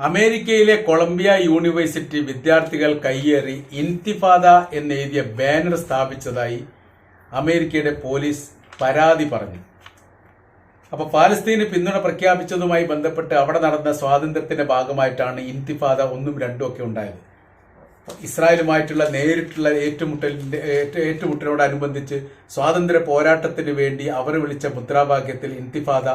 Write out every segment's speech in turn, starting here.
അമേരിക്കയിലെ Colombia university വിദ്യാർത്ഥികൾ കയ്യേറി ഇൻതിഫാദ എന്നെഴുതിയ ബാനർ സ്ഥാപിച്ചതായി അമേരിക്കയുടെ പോലീസ് പരാതി പറഞ്ഞു. അപ്പോൾ പാലസ്തീന് പിന്തുണ പ്രഖ്യാപിച്ചതുമായി ബന്ധപ്പെട്ട് അവിടെ നടന്ന സ്വാതന്ത്ര്യത്തിന്റെ ഭാഗമായിട്ടാണ് ഇൻതിഫാദ ഒന്നും രണ്ടും ഒക്കെ ഉണ്ടായത്. ഇസ്രായേലുമായിട്ടുള്ള നേരിട്ടുള്ള ഏറ്റുമുട്ടലിന്റെ ഏറ്റ- ഏറ്റുമുട്ടലിനോടനുബന്ധിച്ച് സ്വാതന്ത്ര്യ പോരാട്ടത്തിന് വേണ്ടി അവർ വിളിച്ച മുദ്രാവാക്യത്തിൽ ഇൻതിഫാദ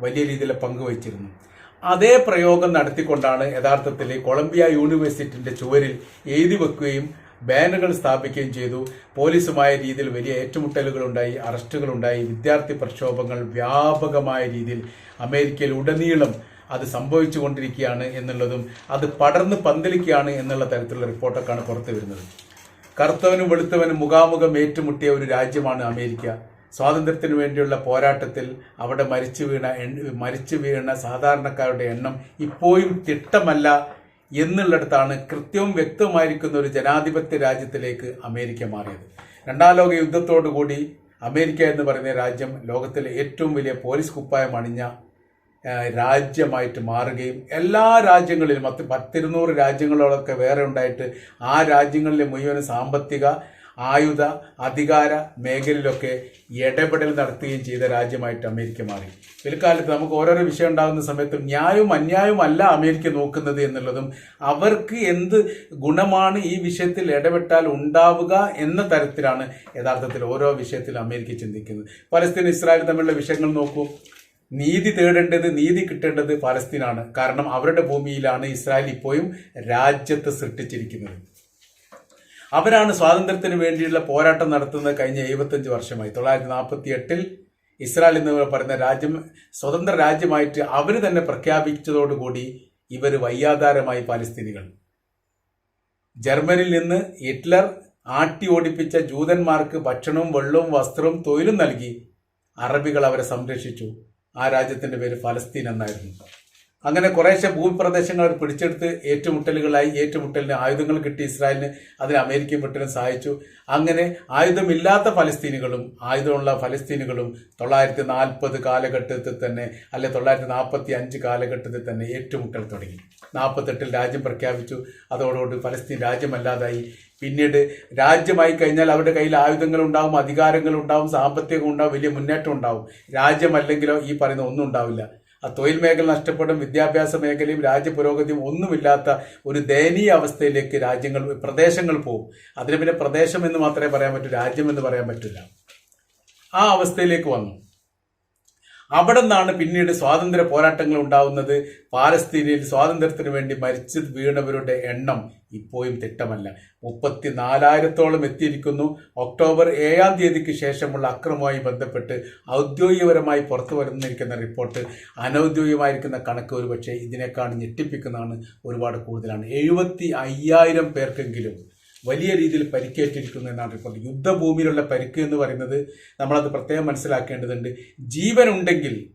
വലിയ രീതിയിൽ പങ്കുവച്ചിരുന്നു അതേ പ്രയോഗം നടത്തിക്കൊണ്ടാണ് യഥാർത്ഥത്തിൽ കൊളംബിയ യൂണിവേഴ്സിറ്റിന്റെ ചുവരിൽ എഴുതി വെക്കുകയും ബാനറുകൾ സ്ഥാപിക്കുകയും ചെയ്തു. പോലീസുമായ രീതിയിൽ വലിയ ഏറ്റുമുട്ടലുകളുണ്ടായി അറസ്റ്റുകളുണ്ടായി. വിദ്യാർത്ഥി പ്രക്ഷോഭങ്ങൾ വ്യാപകമായ രീതിയിൽ അമേരിക്കയിൽ ഉടനീളം അത് സംഭവിച്ചു കൊണ്ടിരിക്കുകയാണ് എന്നുള്ളതും അത് പടർന്ന് പന്തലിക്കുകയാണ് എന്നുള്ള തരത്തിലുള്ള റിപ്പോർട്ടൊക്കെയാണ് പുറത്തു വരുന്നത് കറുത്തവനും വെളുത്തവനും മുഖാമുഖം ഏറ്റുമുട്ടിയ ഒരു രാജ്യമാണ് അമേരിക്ക. സ്വാതന്ത്ര്യത്തിന് വേണ്ടിയുള്ള പോരാട്ടത്തിൽ അവിടെ മരിച്ചു വീണ മരിച്ചു വീണ സാധാരണക്കാരുടെ എണ്ണം ഇപ്പോഴും തിട്ടമല്ല എന്നുള്ളിടത്താണ് കൃത്യവും വ്യക്തമായിരിക്കുന്ന ഒരു ജനാധിപത്യ രാജ്യത്തിലേക്ക് അമേരിക്ക മാറിയത്. രണ്ടാം ലോക യുദ്ധത്തോടുകൂടി അമേരിക്ക എന്ന് പറയുന്ന രാജ്യം ലോകത്തിലെ ഏറ്റവും വലിയ പോലീസ് കുപ്പായം അണിഞ്ഞ രാജ്യമായിട്ട് മാറുകയും എല്ലാ രാജ്യങ്ങളിലും പത്ത് പത്തിരുന്നൂറ് രാജ്യങ്ങളോടൊക്കെ വേറെ ഉണ്ടായിട്ട് ആ രാജ്യങ്ങളിലെ മുഴുവൻ സാമ്പത്തിക ആയുധ അധികാര മേഖലയിലൊക്കെ ഇടപെടൽ നടത്തുകയും ചെയ്ത രാജ്യമായിട്ട് അമേരിക്ക മാറി. പിൽക്കാലത്ത് നമുക്ക് ഓരോരോ വിഷയം ഉണ്ടാകുന്ന സമയത്തും ന്യായവും അന്യായവും അല്ല അമേരിക്ക നോക്കുന്നത് എന്നുള്ളതും അവർക്ക് എന്ത് ഗുണമാണ് ഈ വിഷയത്തിൽ ഇടപെട്ടാൽ ഉണ്ടാവുക എന്ന തരത്തിലാണ് യഥാർത്ഥത്തിൽ ഓരോ വിഷയത്തിൽ അമേരിക്ക ചിന്തിക്കുന്നത്. പലസ്തീൻ ഇസ്രായേൽ തമ്മിലുള്ള വിഷയങ്ങൾ നോക്കൂ. നീതി തേടേണ്ടത് നീതി കിട്ടേണ്ടത് പലസ്തീനാണ്. കാരണം അവരുടെ ഭൂമിയിലാണ് ഇസ്രായേൽ ഇപ്പോഴും രാജ്യത്ത് സൃഷ്ടിച്ചിരിക്കുന്നത്. അവരാണ് സ്വാതന്ത്ര്യത്തിന് വേണ്ടിയുള്ള പോരാട്ടം നടത്തുന്നത് കഴിഞ്ഞ എഴുപത്തഞ്ച് വർഷമായി. തൊള്ളായിരത്തി നാൽപ്പത്തി എട്ടിൽ ഇസ്രായേൽ എന്ന് പറയുന്ന രാജ്യം സ്വതന്ത്ര രാജ്യമായിട്ട് അവർ തന്നെ പ്രഖ്യാപിച്ചതോടുകൂടി ഇവർ വയ്യാധാരമായി പാലസ്തീനികൾ. ജർമ്മനിയിൽ നിന്ന് ഹിറ്റ്ലർ ആട്ടി ഓടിപ്പിച്ച ജൂതന്മാർക്ക് ഭക്ഷണവും വെള്ളവും വസ്ത്രവും തൊഴിലും നൽകി അറബികൾ അവരെ സംരക്ഷിച്ചു. ആ രാജ്യത്തിന്റെ പേര് ഫലസ്തീൻ എന്നായിരുന്നു. അങ്ങനെ കുറേശ്ശെ ഭൂപ്രദേശങ്ങൾ അവർ പിടിച്ചെടുത്ത് ഏറ്റുമുട്ടലുകളായി ഏറ്റുമുട്ടലിന് ആയുധങ്ങൾ കിട്ടി ഇസ്രായേലിന് അതിന് അമേരിക്കയും ബ്രിട്ടനും സഹായിച്ചു. അങ്ങനെ ആയുധമില്ലാത്ത ഫലസ്തീനുകളും ആയുധമുള്ള ഫലസ്തീനുകളും തൊള്ളായിരത്തി നാൽപ്പത് കാലഘട്ടത്തിൽ തന്നെ അല്ലെ തൊള്ളായിരത്തി നാൽപ്പത്തി അഞ്ച് കാലഘട്ടത്തിൽ തന്നെ ഏറ്റുമുട്ടൽ തുടങ്ങി. നാൽപ്പത്തെട്ടിൽ രാജ്യം പ്രഖ്യാപിച്ചു. അതോടുകൂടി ഫലസ്തീൻ രാജ്യമല്ലാതായി. പിന്നീട് രാജ്യമായി കഴിഞ്ഞാൽ അവരുടെ കയ്യിൽ ആയുധങ്ങൾ ഉണ്ടാവും അധികാരങ്ങൾ ഉണ്ടാവും സാമ്പത്തികം ഉണ്ടാവും വലിയ മുന്നേറ്റം ഉണ്ടാവും. രാജ്യമല്ലെങ്കിലോ ഈ പറയുന്ന ഒന്നും ഉണ്ടാവില്ല. തൊഴിൽ മേഖല നഷ്ടപ്പെടും വിദ്യാഭ്യാസ മേഖലയും രാജ്യപുരോഗതിയും ഒന്നുമില്ലാത്ത ഒരു ദയനീയ അവസ്ഥയിലേക്ക് രാജ്യങ്ങൾ പ്രദേശങ്ങൾ പോകും. അതിന് പിന്നെ പ്രദേശം എന്ന് മാത്രമേ പറയാൻ പറ്റൂ രാജ്യം എന്ന് പറയാൻ പറ്റില്ല. ആ അവസ്ഥയിലേക്ക് വന്നു. അവിടെ നിന്നാണ് പിന്നീട് സ്വാതന്ത്ര്യ പോരാട്ടങ്ങൾ ഉണ്ടാവുന്നത്. പാലസ്തീനയിൽ സ്വാതന്ത്ര്യത്തിന് വേണ്ടി മരിച്ചു വീണവരുടെ എണ്ണം ഇപ്പോഴും തിട്ടമല്ല. മുപ്പത്തി നാലായിരത്തോളം എത്തിയിരിക്കുന്നു. ഒക്ടോബർ ഏഴാം തീയതിക്ക് ശേഷമുള്ള അക്രമവുമായി ബന്ധപ്പെട്ട് ഔദ്യോഗികപരമായി പുറത്തു വരുന്നിരിക്കുന്ന റിപ്പോർട്ട് അനൗദ്യോഗികമായിരിക്കുന്ന കണക്ക് ഒരുപക്ഷെ ഇതിനേക്കാൾ ഞെട്ടിപ്പിക്കുന്നതാണ് ഒരുപാട് കൂടുതലാണ്. എഴുപത്തി അയ്യായിരം പേർക്കെങ്കിലും വലിയ രീതിയിൽ പരിക്കേറ്റിരിക്കുന്നു എന്നാണ് റിപ്പോർട്ട് യുദ്ധഭൂമിയിലുള്ള പരിക്ക് എന്ന് പറയുന്നത് നമ്മളത് പ്രത്യേകം മനസ്സിലാക്കേണ്ടതുണ്ട്. ജീവനുണ്ടെങ്കിൽ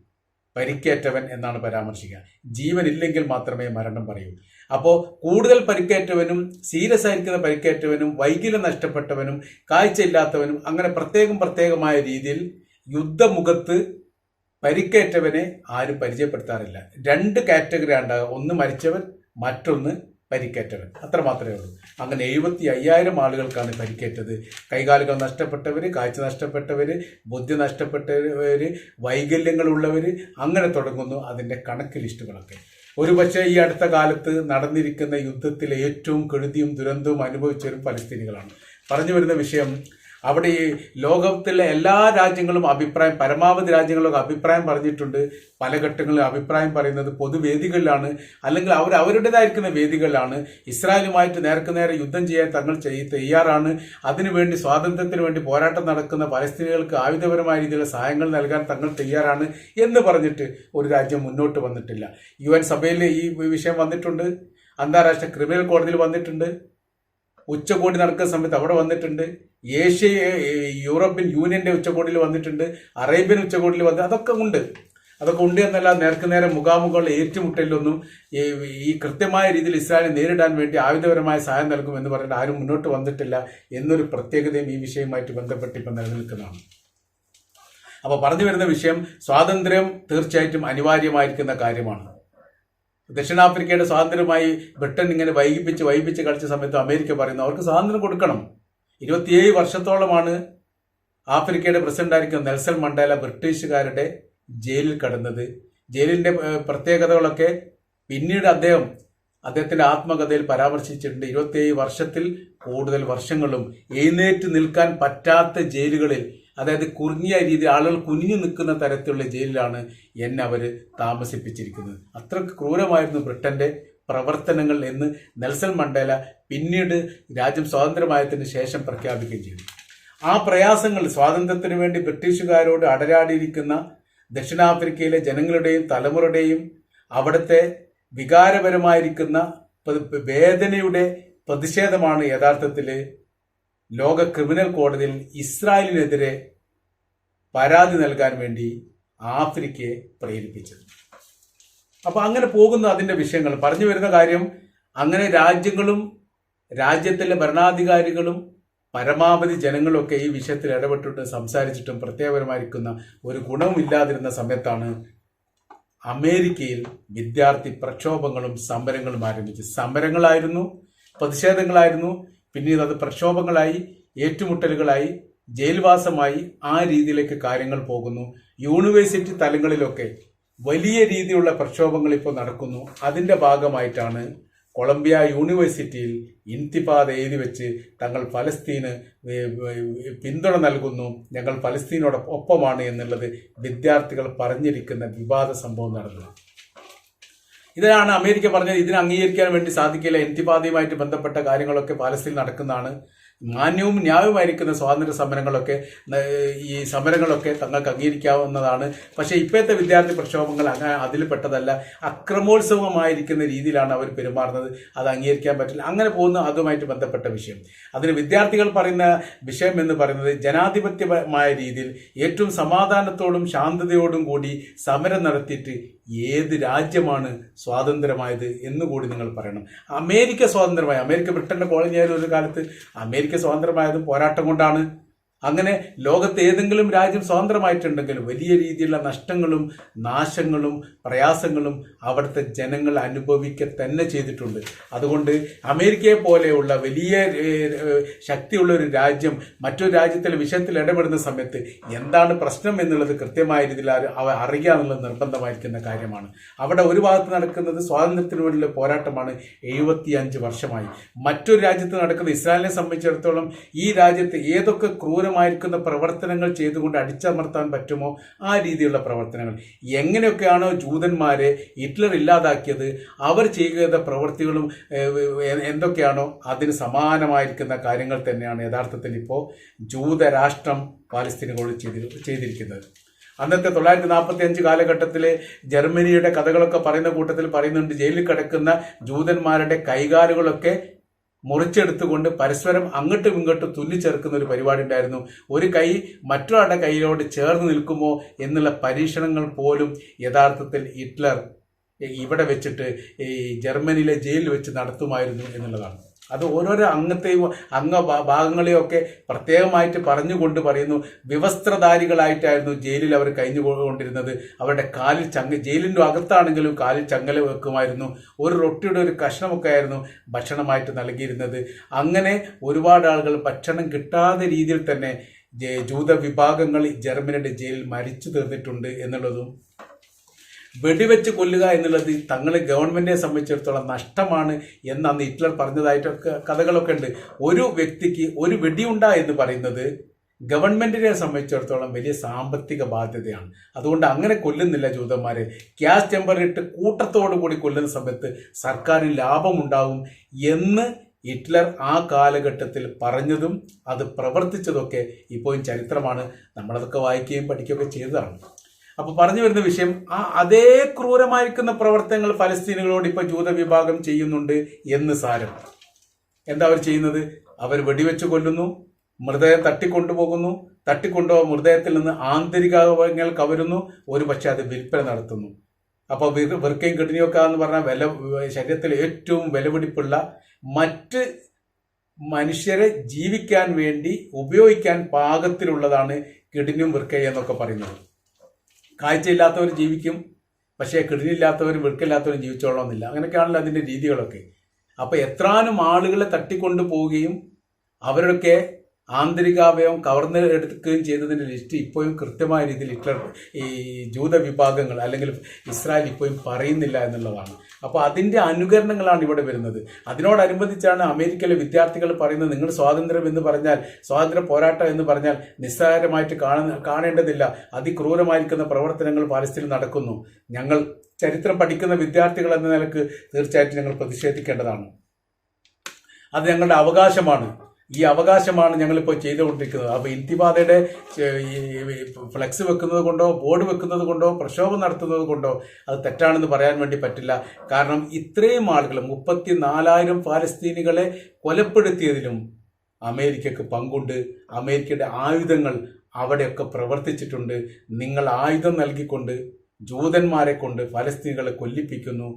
പരിക്കേറ്റവൻ എന്നാണ് പരാമർശിക്കുക. ജീവനില്ലെങ്കിൽ മാത്രമേ മരണം പറയൂ. അപ്പോൾ കൂടുതൽ പരിക്കേറ്റവനും സീരിയസ് ആയിരിക്കുന്ന പരിക്കേറ്റവനും വൈകല്യം നഷ്ടപ്പെട്ടവനും കാഴ്ചയില്ലാത്തവനും അങ്ങനെ പ്രത്യേകം പ്രത്യേകമായ രീതിയിൽ യുദ്ധമുഖത്ത് പരിക്കേറ്റവനെ ആരും പരിചയപ്പെടുത്താറില്ല. രണ്ട് കാറ്റഗറി ഉണ്ടാകുക ഒന്ന് മരിച്ചവൻ മറ്റൊന്ന് പരിക്കേറ്റവൻ. അത്ര മാത്രമേ ഉള്ളൂ. അങ്ങനെ എഴുപത്തി അയ്യായിരം ആളുകൾക്കാണ് പരിക്കേറ്റത്. കൈകാലുകൾ നഷ്ടപ്പെട്ടവർ കാഴ്ച നഷ്ടപ്പെട്ടവർ ബുദ്ധി നഷ്ടപ്പെട്ടവർ വൈകല്യങ്ങളുള്ളവർ അങ്ങനെ തുടങ്ങുന്നു അതിന്റെ കണക്ക് ലിസ്റ്റുകളൊക്കെ. ഒരുപക്ഷെ ഈ അടുത്ത കാലത്ത് നടന്നിരിക്കുന്ന യുദ്ധത്തിലെ ഏറ്റവും കെടുതിയും ദുരന്തവും അനുഭവിച്ചവരും പലസ്തീനികളാണ് പറഞ്ഞു വരുന്ന വിഷയം അവിടെ ഈ ലോകത്തിലെ എല്ലാ രാജ്യങ്ങളും അഭിപ്രായം പരമാവധി രാജ്യങ്ങളൊക്കെ അഭിപ്രായം പറഞ്ഞിട്ടുണ്ട്. പല ഘട്ടങ്ങളിൽ അഭിപ്രായം പറയുന്നത് പൊതുവേദികളിലാണ്. അല്ലെങ്കിൽ അവർ അവരുടേതായിരിക്കുന്ന വേദികളിലാണ്. ഇസ്രായേലുമായിട്ട് നേർക്കുനേരെ യുദ്ധം ചെയ്യാൻ തങ്ങൾ ചെയ് തയ്യാറാണ്. അതിനുവേണ്ടി സ്വാതന്ത്ര്യത്തിന് വേണ്ടി പോരാട്ടം നടക്കുന്ന പലസ്തീനികൾക്ക് ആയുധപരമായ രീതിയിലുള്ള സഹായങ്ങൾ നൽകാൻ തങ്ങൾ തയ്യാറാണ് എന്ന് പറഞ്ഞിട്ട് ഒരു രാജ്യം മുന്നോട്ട് വന്നിട്ടില്ല. യു എൻ സഭയിൽ ഈ വിഷയം വന്നിട്ടുണ്ട്. അന്താരാഷ്ട്ര ക്രിമിനൽ കോടതിയിൽ വന്നിട്ടുണ്ട്. ഉച്ചകോടി നടക്കുന്ന സമയത്ത് അവിടെ വന്നിട്ടുണ്ട്. ഏഷ്യ യൂറോപ്യൻ യൂണിയന്റെ ഉച്ചകോടിയിൽ വന്നിട്ടുണ്ട്. അറേബ്യൻ ഉച്ചകോടിയിൽ വന്ന് അതൊക്കെ ഉണ്ട്. അതൊക്കെ ഉണ്ട് എന്നല്ല നേർക്ക് നേരെ മുഖാമുഖമുള്ള ഏറ്റുമുട്ടലിലൊന്നും ഈ കൃത്യമായ രീതിയിൽ ഇസ്രായേലിനെ നേരിടാൻ വേണ്ടി ആയുധപരമായ സഹായം നൽകും എന്ന് പറഞ്ഞിട്ട് ആരും മുന്നോട്ട് വന്നിട്ടില്ല എന്നൊരു പ്രത്യേകതയും ഈ വിഷയവുമായിട്ട് ബന്ധപ്പെട്ട് ഇപ്പം നിലനിൽക്കുന്നതാണ്. അപ്പോൾ പറഞ്ഞു വരുന്ന വിഷയം സ്വാതന്ത്ര്യം തീർച്ചയായിട്ടും അനിവാര്യമായിരിക്കുന്ന കാര്യമാണ്. ദക്ഷിണാഫ്രിക്കയുടെ സ്വാതന്ത്ര്യമായി ബ്രിട്ടൻ ഇങ്ങനെ വൈകിപ്പിച്ച് വൈകിപ്പിച്ച് കളിച്ച സമയത്ത് അമേരിക്ക പറയുന്നു അവർക്ക് സ്വാതന്ത്ര്യം കൊടുക്കണം. ഇരുപത്തിയേഴ് വർഷത്തോളമാണ് ആഫ്രിക്കയുടെ പ്രസിഡന്റായിരിക്കും നെൽസൺ മണ്ടേല ബ്രിട്ടീഷുകാരുടെ ജയിലിൽ കടന്നത്. ജയിലിന്റെ പ്രത്യേകതകളൊക്കെ പിന്നീട് അദ്ദേഹം അദ്ദേഹത്തിന്റെ ആത്മകഥയിൽ പരാമർശിച്ചിട്ടുണ്ട്. ഇരുപത്തിയേഴ് വർഷത്തിൽ കൂടുതൽ വർഷങ്ങളും എഴുന്നേറ്റ് നിൽക്കാൻ പറ്റാത്ത ജയിലുകളിൽ അതായത് കുറുങ്ങിയ രീതി ആളുകൾ കുനിഞ്ഞു നിൽക്കുന്ന തരത്തിലുള്ള ജയിലിലാണ് എന്നെ അവർ താമസിപ്പിച്ചിരിക്കുന്നത്. അത്ര ക്രൂരമായിരുന്നു ബ്രിട്ടന്റെ പ്രവർത്തനങ്ങൾ എന്ന് നെൽസൺ മണ്ടേല പിന്നീട് രാജ്യം സ്വാതന്ത്ര്യമായതിനു ശേഷം പ്രഖ്യാപിക്കുകയും ചെയ്തു. ആ പ്രയാസങ്ങൾ സ്വാതന്ത്ര്യത്തിനു വേണ്ടി ബ്രിട്ടീഷുകാരോട് അടരാടിയിരിക്കുന്ന ദക്ഷിണാഫ്രിക്കയിലെ ജനങ്ങളുടെയും തലമുറയുടെയും അവിടുത്തെ വികാരപരമായിരിക്കുന്ന വേദനയുടെ പ്രതിഷേധമാണ് യഥാർത്ഥത്തിൽ ലോക ക്രിമിനൽ കോടതിയിൽ ഇസ്രായേലിനെതിരെ പരാതി നൽകാൻ വേണ്ടി ആഫ്രിക്കയെ പ്രേരിപ്പിച്ചത്. അപ്പോൾ അങ്ങനെ പോകുന്ന അതിന്റെ വിഷയങ്ങൾ. പറഞ്ഞു വരുന്ന കാര്യം അങ്ങനെ രാജ്യങ്ങളും രാജ്യത്തിലെ ഭരണാധികാരികളും പരമാവധി ജനങ്ങളൊക്കെ ഈ വിഷയത്തിൽ ഇടപെട്ടിട്ട് സംസാരിച്ചിട്ടും പ്രത്യേകപരമായിരിക്കുന്ന ഒരു ഗുണവുമില്ലാതിരുന്ന സമയത്താണ് അമേരിക്കയിൽ വിദ്യാർത്ഥി പ്രക്ഷോഭങ്ങളും സമരങ്ങളും ആരംഭിച്ചു സമരങ്ങളായിരുന്നു പ്രതിഷേധങ്ങളായിരുന്നു പിന്നീട് അത് പ്രക്ഷോഭങ്ങളായി ഏറ്റുമുട്ടലുകളായി ജയിൽവാസമായി ആ രീതിയിലേക്ക് കാര്യങ്ങൾ പോകുന്നു. യൂണിവേഴ്സിറ്റി തലങ്ങളിലൊക്കെ വലിയ രീതിയിലുള്ള പ്രക്ഷോഭങ്ങൾ ഇപ്പോൾ നടക്കുന്നു. അതിന്റെ ഭാഗമായിട്ടാണ് കൊളംബിയ യൂണിവേഴ്സിറ്റിയിൽ ഇൻതിഫാദ എഴുതി വെച്ച് തങ്ങൾ ഫലസ്തീന് പിന്തുണ നൽകുന്നു. ഞങ്ങൾ ഫലസ്തീനോടൊപ്പമാണ് എന്നുള്ളത് വിദ്യാർത്ഥികൾ പറഞ്ഞിരിക്കുന്ന വിവാദ സംഭവം നടന്നത്. ഇതിനാണ് അമേരിക്ക പറഞ്ഞത് ഇതിനെ അംഗീകരിക്കാൻ വേണ്ടി സാധിക്കില്ല എന്തിപാതയുമായിട്ട് ബന്ധപ്പെട്ട കാര്യങ്ങളൊക്കെ പാലസ്തീൻ നടക്കുന്നതാണ്. മാന്യവും ന്യായവുമായിരിക്കുന്ന സ്വാതന്ത്ര്യ സമരങ്ങളൊക്കെ ഈ സമരങ്ങളൊക്കെ തങ്ങൾക്ക് അംഗീകരിക്കാവുന്നതാണ്. പക്ഷേ ഇപ്പോഴത്തെ വിദ്യാർത്ഥി പ്രക്ഷോഭങ്ങൾ അങ്ങനെ അതിൽ പെട്ടതല്ല അക്രമോത്സവമായിരിക്കുന്ന രീതിയിലാണ് അവർ പെരുമാറുന്നത്. അത് അംഗീകരിക്കാൻ പറ്റില്ല. അങ്ങനെ പോകുന്ന അതുമായിട്ട് ബന്ധപ്പെട്ട വിഷയം. അതിന് വിദ്യാർത്ഥികൾ പറയുന്ന വിഷയം എന്ന് പറയുന്നത് ജനാധിപത്യമായ രീതിയിൽ ഏറ്റവും സമാധാനത്തോടും ശാന്തതയോടും കൂടി സമരം നടത്തിയിട്ട് ഏത് രാജ്യമാണ് സ്വാതന്ത്ര്യമായത് എന്നുകൂടി നിങ്ങൾ പറയണം. അമേരിക്ക സ്വാതന്ത്ര്യമായി. അമേരിക്ക ബ്രിട്ടന്റെ കോളനിയായ ഒരു കാലത്ത് അമേരിക്ക സ്വാതന്ത്ര്യമായത് പോരാട്ടം കൊണ്ടാണ്. അങ്ങനെ ലോകത്ത് ഏതെങ്കിലും രാജ്യം സ്വതന്ത്രമായിട്ടുണ്ടെങ്കിൽ വലിയ രീതിയിലുള്ള നഷ്ടങ്ങളും നാശങ്ങളും പ്രയാസങ്ങളും അവിടുത്തെ ജനങ്ങൾ അനുഭവിക്കുക തന്നെ ചെയ്തിട്ടുണ്ട്. അതുകൊണ്ട് അമേരിക്കയെ പോലെയുള്ള വലിയ ശക്തിയുള്ള ഒരു രാജ്യം മറ്റൊരു രാജ്യത്തിലെ വിഷയത്തിൽ ഇടപെടുന്ന സമയത്ത് എന്താണ് പ്രശ്നം എന്നുള്ളത് കൃത്യമായ രീതിയിൽ അറിയുക എന്നുള്ളത് നിർബന്ധമായിരിക്കുന്ന കാര്യമാണ്. അവിടെ ഒരു ഭാഗത്ത് നടക്കുന്നത് സ്വാതന്ത്ര്യത്തിന് വേണ്ടിയുള്ള പോരാട്ടമാണ് എഴുപത്തി അഞ്ച് വർഷമായി. മറ്റൊരു രാജ്യത്ത് നടക്കുന്ന ഇസ്രായേലിനെ സംബന്ധിച്ചിടത്തോളം ഈ രാജ്യത്ത് ഏതൊക്കെ ക്രൂരമായിരിക്കുന്ന പ്രവർത്തനങ്ങൾ ചെയ്തുകൊണ്ട് അടിച്ചമർത്താൻ പറ്റുമോ? ആ രീതിയിലുള്ള പ്രവർത്തനങ്ങൾ. എങ്ങനെയൊക്കെയാണോ ജൂതന്മാരെ ഹിറ്റ്ലർ ഇല്ലാതാക്കിയത് അവർ ചെയ്യുന്ന പ്രവൃത്തികളും എന്തൊക്കെയാണോ അതിന് സമാനമായിരിക്കുന്ന കാര്യങ്ങൾ തന്നെയാണ് യഥാർത്ഥത്തിൽ ഇപ്പോൾ ജൂതരാഷ്ട്രം പാലസ്തീനുകളിൽ ചെയ്തി ചെയ്തിരിക്കുന്നത്. അന്നത്തെ തൊള്ളായിരത്തി നാൽപ്പത്തി അഞ്ച് കാലഘട്ടത്തിലെ ജർമ്മനിയുടെ കഥകളൊക്കെ പറയുന്ന കൂട്ടത്തിൽ പറയുന്നുണ്ട് ജയിലിൽ കിടക്കുന്ന ജൂതന്മാരുടെ കൈകാലുകളൊക്കെ മുറിച്ചെടുത്തുകൊണ്ട് പരസ്പരം അങ്ങോട്ടും ഇങ്ങോട്ടും തുന്നിച്ചേർക്കുന്ന ഒരു പരിപാടി ഉണ്ടായിരുന്നു. ഒരു കൈ മറ്റൊരാളുടെ കൈയിലോട് ചേർന്ന് നിൽക്കുമോ എന്നുള്ള പരീക്ഷണങ്ങൾ പോലും യഥാർത്ഥത്തിൽ ഹിറ്റ്ലർ ഇവിടെ വെച്ചിട്ട് ഈ ജർമ്മനിയിലെ ജയിലിൽ വെച്ച് നടത്തുമായിരുന്നു എന്നുള്ളതാണ്. അത് ഓരോരോ അംഗത്തെയും അംഗ ഭാഗങ്ങളെയൊക്കെ പ്രത്യേകമായിട്ട് പറഞ്ഞുകൊണ്ട് പറയുന്നു. വിവസ്ത്രധാരികളായിട്ടായിരുന്നു ജയിലിൽ അവർ കഴിഞ്ഞു കൊണ്ടിരുന്നത് അവരുടെ കാലിൽ ചങ്ങ ജയിലിന്റെ അകത്താണെങ്കിലും കാലിൽ ചങ്ങല വെക്കുമായിരുന്നു. ഒരു റൊട്ടിയുടെ ഒരു കഷ്ണമൊക്കെ ആയിരുന്നു ഭക്ഷണമായിട്ട് നൽകിയിരുന്നത്. അങ്ങനെ ഒരുപാട് ആളുകൾ ഭക്ഷണം കിട്ടാതെ രീതിയിൽ തന്നെ ജൂത വിഭാഗങ്ങൾ ജർമ്മനിയുടെ ജയിലിൽ മരിച്ചു തീർന്നിട്ടുണ്ട് എന്നുള്ളതും വെടിവെച്ച് കൊല്ലുക എന്നുള്ളത് തങ്ങൾ ഗവൺമെന്റിനെ സംബന്ധിച്ചിടത്തോളം നഷ്ടമാണ് എന്ന് അന്ന് ഹിറ്റ്ലർ പറഞ്ഞതായിട്ടൊക്കെ കഥകളൊക്കെ ഉണ്ട്. ഒരു വ്യക്തിക്ക് ഒരു വെടിയുണ്ട എന്ന് പറയുന്നത് ഗവൺമെന്റിനെ സംബന്ധിച്ചിടത്തോളം വലിയ സാമ്പത്തിക ബാധ്യതയാണ്. അതുകൊണ്ട് അങ്ങനെ കൊല്ലുന്നില്ല ജൂതന്മാരെ. ഗ്യാസ് ചെമ്പറിട്ട് കൂട്ടത്തോടു കൂടി കൊല്ലുന്ന സമയത്ത് സർക്കാരിന് ലാഭമുണ്ടാവും എന്ന് ഹിറ്റ്ലർ ആ കാലഘട്ടത്തിൽ പറഞ്ഞതും അത് പ്രവർത്തിച്ചതൊക്കെ ഇപ്പോഴും ചരിത്രമാണ്. നമ്മളതൊക്കെ വായിക്കുകയും പഠിക്കുകയൊക്കെ ചെയ്തതാണ്. അപ്പൊ പറഞ്ഞു വരുന്ന വിഷയം ആ അതേ ക്രൂരമായിരിക്കുന്ന പ്രവർത്തനങ്ങൾ ഫലസ്തീനുകളോട് ഇപ്പൊ ജൂത വിഭാഗം ചെയ്യുന്നുണ്ട് എന്ന് സാരം. എന്താ അവർ ചെയ്യുന്നത്? അവർ വെടിവെച്ച് കൊല്ലുന്നു മൃതദേഹം തട്ടിക്കൊണ്ടുപോകുന്നു തട്ടിക്കൊണ്ടുപോ മൃതദേഹത്തിൽ നിന്ന് ആന്തരികങ്ങൾ കവരുന്നു ഒരു പക്ഷെ അത് വിൽപ്പന നടത്തുന്നു. അപ്പോൾ വെറുക്കയും കിഡ്നിയൊക്കെ എന്ന് പറഞ്ഞാൽ വില ശരീരത്തിൽ ഏറ്റവും വിലപിടിപ്പുള്ള മറ്റ് മനുഷ്യരെ ജീവിക്കാൻ വേണ്ടി ഉപയോഗിക്കാൻ പാകത്തിലുള്ളതാണ് കിഡ്നിയും വൃക്കയും എന്നൊക്കെ പറയുന്നത്. കാഴ്ചയില്ലാത്തവർ ജീവിക്കും പക്ഷേ കിടിലില്ലാത്തവരും വെടുക്കില്ലാത്തവരും ജീവിച്ചോളണമെന്നില്ല. അങ്ങനെയൊക്കെയാണല്ലോ അതിന്റെ രീതികളൊക്കെ. അപ്പോൾ എത്രാനും ആളുകളെ തട്ടിക്കൊണ്ടു പോവുകയും അവരൊക്കെ ആന്തരികാവയവം കവർന്ന് എടുക്കുകയും ചെയ്തതിന്റെ ലിസ്റ്റ് ഇപ്പോഴും കൃത്യമായ രീതിയിൽ ഹിറ്റ്ലർ ഈ ജൂത വിഭാഗങ്ങൾ അല്ലെങ്കിൽ ഇസ്രായേൽ ഇപ്പോഴും പറയുന്നില്ല എന്നുള്ളതാണ്. അപ്പോൾ അതിന്റെ അനുകരണങ്ങളാണ് ഇവിടെ വരുന്നത്. അതിനോടനുബന്ധിച്ചാണ് അമേരിക്കയിലെ വിദ്യാർത്ഥികൾ പറയുന്നത് നിങ്ങൾ സ്വാതന്ത്ര്യം എന്ന് പറഞ്ഞാൽ സ്വാതന്ത്ര്യ പോരാട്ടം എന്ന് പറഞ്ഞാൽ നിസ്സാരമായിട്ട് കാണുന്ന കാണേണ്ടതില്ല. അതിക്രൂരമായിരിക്കുന്ന പ്രവർത്തനങ്ങൾ പാലസ്തീനിൽ നടക്കുന്നു. ഞങ്ങൾ ചരിത്രം പഠിക്കുന്ന വിദ്യാർത്ഥികൾ എന്ന നിലയ്ക്ക് തീർച്ചയായിട്ടും ഞങ്ങൾ പ്രതിഷേധിക്കേണ്ടതാണ്. അത് ഞങ്ങളുടെ അവകാശമാണ്. ഈ അവകാശമാണ് ഞങ്ങളിപ്പോൾ ചെയ്തുകൊണ്ടിരിക്കുന്നത്. അപ്പോൾ ഇന്തിബാധയുടെ ഫ്ലെക്സ് വെക്കുന്നത് കൊണ്ടോ ബോർഡ് വെക്കുന്നത് കൊണ്ടോ പ്രക്ഷോഭം നടത്തുന്നത് കൊണ്ടോ അത് തെറ്റാണെന്ന് പറയാൻ വേണ്ടി പറ്റില്ല. കാരണം ഇത്രയും ആളുകൾ മുപ്പത്തി നാലായിരം പാലസ്തീനികളെ കൊലപ്പെടുത്തിയതിലും അമേരിക്കക്ക് പങ്കുണ്ട്. അമേരിക്കയുടെ ആയുധങ്ങൾ അവിടെയൊക്കെ പ്രവർത്തിച്ചിട്ടുണ്ട്. നിങ്ങൾ ആയുധം നൽകിക്കൊണ്ട് ജൂതന്മാരെ കൊണ്ട് ഫലസ്തീനുകളെ കൊല്ലിപ്പിക്കുന്നു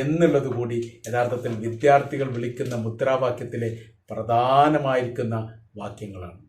എന്നുള്ളത് കൂടി യഥാർത്ഥത്തിൽ വിദ്യാർത്ഥികൾ വിളിക്കുന്ന മുദ്രാവാക്യത്തിലെ പ്രധാനമായിരിക്കുന്ന വാക്യങ്ങളാണ്.